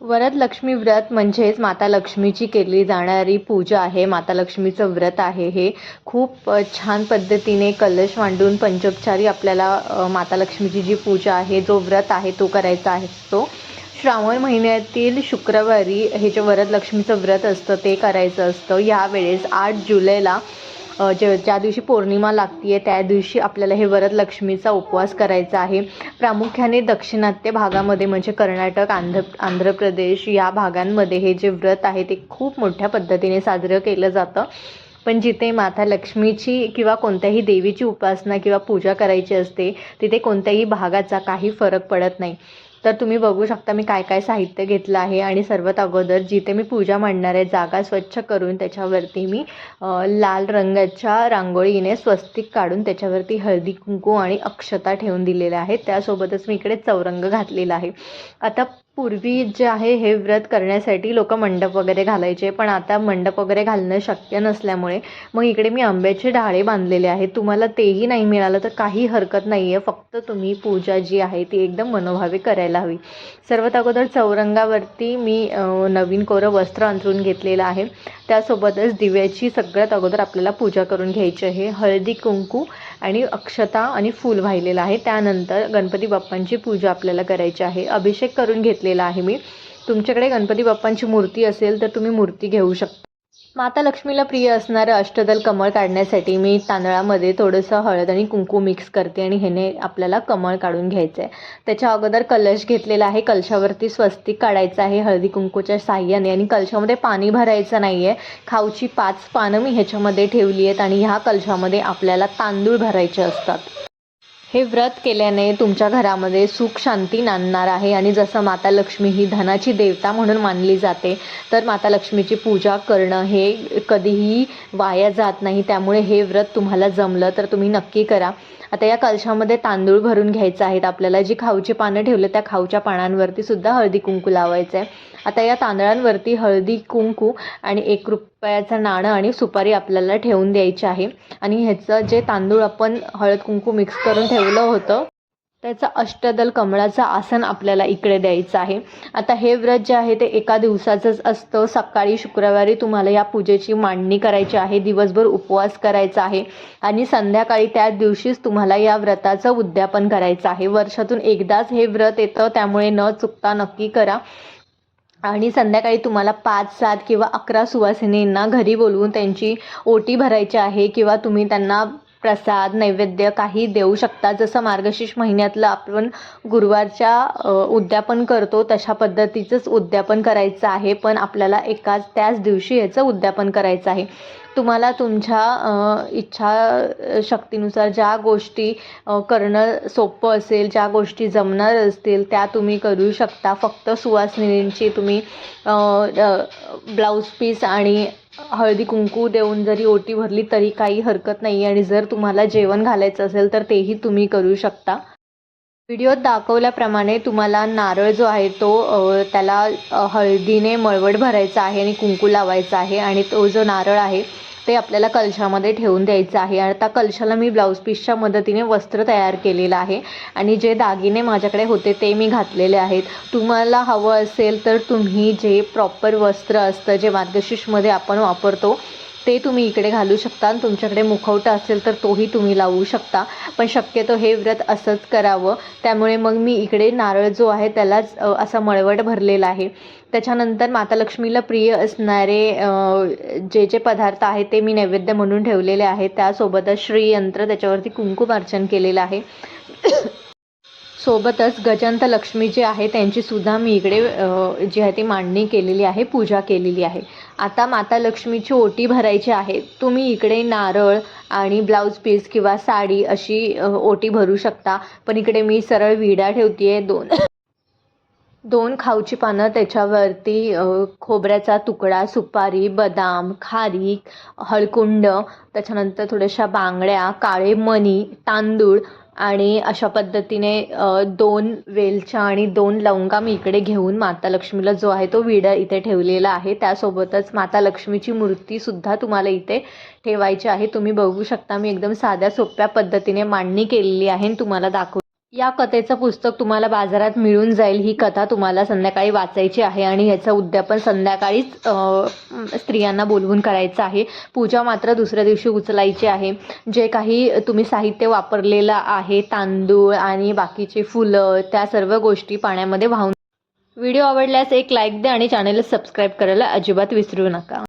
वरदलक्ष्मी व्रत म्हणजेच माता लक्ष्मीची केली जाणारी पूजा आहे. माता लक्ष्मीचं व्रत आहे हे. खूप छान पद्धतीने कलश मांडून पंचोपचारी आपल्याला माता लक्ष्मीची जी पूजा आहे जो व्रत आहे तो करायचा आहे तो श्रावण महिन्यातील शुक्रवारी हे जे वरदलक्ष्मीचं व्रत असतं ते करायचं असतं. यावेळेस आठ जुलैला जे ज्या दिवशी पौर्णिमा लागते आहे त्या दिवशी आपल्याला हे वरदलक्ष्मीचा उपवास करायचा आहे. प्रामुख्याने दाक्षिणात्य भागामध्ये म्हणजे कर्नाटक आंध्र आंध्र प्रदेश या भागांमध्ये हे जे व्रत आहे ते खूप मोठ्या पद्धतीने साजरं केलं जातं. पण जिथे माता लक्ष्मीची किंवा कोणत्याही देवीची उपासना किंवा पूजा करायची असते तिथे कोणत्याही भागाचा काही फरक पडत नाही. तर तुम्ही बघू शकता मी काय काय साहित्य घेतलं आहे आणि सर्वात अगोदर जिथे मी पूजा मांडणार आहे जागा स्वच्छ करून त्याच्यावरती मी लाल रंगाच्या रांगोळीने स्वस्तिक काढून त्याच्यावरती हळदी कुंकू आणि अक्षता ठेवून दिलेल्या आहेत. त्यासोबतच मी इकडे चौरंग घातलेला आहे. आता पूर्वी जे आहे हे व्रत करण्यासाठी लोक मंडप वगैरे घालायचे पण आता मंडप वगैरे घालणं शक्य नसल्यामुळे मग इकडे मी आंब्याचे डाळे बांधलेले आहेत. तुम्हाला तेही नाही मिळालं तर काही हरकत नाही आहे फक्त तुम्ही पूजा जी आहे ती एकदम मनोभावे करायला हवी. सर्वात अगोदर चौरंगावरती मी नवीन कोरं वस्त्र अंथरून घेतलेलं आहे. त्यासोबतच दिव्याची सगळ्यात अगोदर आपल्याला पूजा करून घ्यायची आहे. हळदी कुंकू आणि अक्षता आणि फूल वाहिलेलं आहे. त्यानंतर गणपती बाप्पांची पूजा आपल्याला करायची आहे. अभिषेक करून घेतलेला आहे मी. तुमच्याकडे गणपती बाप्पांची मूर्ती असेल तर तुम्ही मूर्ती घेऊ शकता. माता लक्ष्मीला प्रिय असणारं अष्टदल कमळ काढण्यासाठी मी तांदळामध्ये थोडंसं हळद आणि कुंकू मिक्स करते आणि ह्याने आपल्याला कमळ काढून घ्यायचं आहे त्याच्या अगोदर कलश घेतलेला आहे. कलशावरती स्वस्तिक काढायचं आहे. हळदी कुंकूच्या साह्याने आणि कलशामध्ये पाणी भरायचं नाही आहे खाऊची पाच पानं मी ह्याच्यामध्ये ठेवली आहेत आणि ह्या कलशामध्ये आपल्याला तांदूळ भरायचे असतात. हे व्रत केल्याने तुमच्या घरामध्ये सुख शांती नांदणार आहे. आणि जसं माता लक्ष्मी ही धनाची देवता म्हणून मानली जाते तर माता लक्ष्मीची पूजा करणं हे कधीही वाया जात नाही. त्यामुळे हे व्रत तुम्हाला जमलं तर तुम्ही नक्की करा. आता या कलशामध्ये तांदूळ भरून घ्यायचं आहेत आपल्याला. जी खाऊची पानं ठेवले त्या खाऊच्या पानांवरती सुद्धा हळदी कुंकू लावायचं आहे आता या तांदळांवरती हळदी कुंकू आणि एक रुपयाचं नाणं आणि सुपारी आपल्याला ठेवून द्यायची आहे. आणि ह्याचं जे तांदूळ आपण हळद कुंकू मिक्स करून ठेवलं होतं त्याचं अष्टदल कमळाचं आसन आपल्याला इकडे द्यायचं आहे. आता हे व्रत जे आहे ते एका दिवसाचंच असतं. सकाळी शुक्रवारी तुम्हाला या पूजेची मांडणी करायची आहे. दिवसभर उपवास करायचा आहे. आणि संध्याकाळी त्या दिवशीच तुम्हाला या व्रताचं उद्यापन करायचं आहे. वर्षातून एकदाच हे व्रत येतं. त्यामुळे न चुकता नक्की करा. आणि संध्याकाळी तुम्हाला पाच सात किंवा अकरा सुवासिनींना घरी बोलवून त्यांची ओटी भरायची आहे किंवा तुम्ही त्यांना प्रसाद नैवेद्य काही देऊ शकता. जसं मार्गशीर्ष महिन्यातलं आपण गुरुवारच्या उद्यापन करतो तशा पद्धतीचंच उद्यापन करायचं आहे. पण आपल्याला एकाच त्याच दिवशी याचं उद्यापन करायचं आहे. तुम्हाला तुमच्या इच्छा शक्तीनुसार ज्या गोष्टी करणं सोपं असेल ज्या गोष्टी जमणार असतील त्या तुम्ही करू शकता. फक्त सुवासिनींची तुम्ही ब्लाऊज पीस आणि हळदी कुंकू देऊन जरी ओटी भरली तरी काही हरकत नाही आणि जर तुम्हाला जेवण घालायचं असेल तर तेही तुम्ही करू शकता. व्हिडिओत दाखवल्याप्रमाणे तुम्हाला नारळ जो आहे तो त्याला हळदीने मळवट भरायचा आहे आणि कुंकू लावायचा आहे आणि तो जो नारळ आहे ते आपल्याला कलशामध्ये ठेवून द्यायचं आहे. आता कलशाला मी ब्लाऊज पीसच्या मदतीने वस्त्र तयार केलेलं आहे. आणि जे दागिने माझ्याकडे होते ते मी घातलेले आहेत. तुम्हाला हवं असेल तर तुम्ही जे प्रॉपर वस्त्र असतं जे मार्गशीर्षमध्ये आपण वापरतो ते तुम्ही इकडे घालू शकता आणि तुमच्याकडे मुखवटा असेल तर तोही तुम्ही लावू शकता. पण शक्यतो हे व्रत असंच करावं. त्यामुळे मग मी इकडे नारळ जो आहे त्यालाच असा मळवट भरलेला आहे. त्याच्यानंतर माता लक्ष्मीला प्रिय असणारे जे जे पदार्थ आहेत ते मी नैवेद्य म्हणून ठेवलेले आहेत. त्यासोबतच श्रीयंत्र त्याच्यावरती कुंकुम अर्चन केलेलं आहे. सोबतच गजंत लक्ष्मी जी आहे त्यांची सुद्धा मी इकडे जी आहे ती मांडणी केलेली आहे पूजा केलेली आहे. आता माता लक्ष्मीची ओटी भरायची आहे. तुम्ही इकडे नारळ आणि ब्लाऊज पीस किंवा साडी अशी ओटी भरू शकता. पण इकडे मी सरळ विडा ठेवते आहे दोन. दोन खाऊची पानं त्याच्यावरती खोबऱ्याचा तुकडा सुपारी बदाम खारीक हळकुंड त्याच्यानंतर थोड्याशा बांगड्या काळे मणी तांदूळ आणि अशा पद्धतीने दोन वेलच्या आणि दोन लवंगा मी इकडे घेऊन माता लक्ष्मीला जो आहे तो विडा इथे ठेवलेला आहे. त्यासोबतच माता लक्ष्मीची मूर्तीसुद्धा तुम्हाला इथे ठेवायची आहे. तुम्ही बघू शकता मी एकदम साध्या सोप्या पद्धतीने मांडणी केलेली आहे आणि तुम्हाला दाखव या कथेचं पुस्तक तुम्हाला बाजारात मिळून जाईल. ही कथा तुम्हाला संध्याकाळी वाचायची आहे आणि ह्याचं उद्यापन संध्याकाळीच स्त्रियांना बोलवून करायचं आहे. पूजा मात्र दुसऱ्या दिवशी उचलायची आहे. जे काही तुम्ही साहित्य वापरलेलं आहे तांदूळ आणि बाकीचे फुलं त्या सर्व गोष्टी पाण्यामध्ये वाहून व्हिडिओ आवडल्यास एक लाईक द्या आणि चॅनलला सबस्क्राईब करायला अजिबात विसरू नका.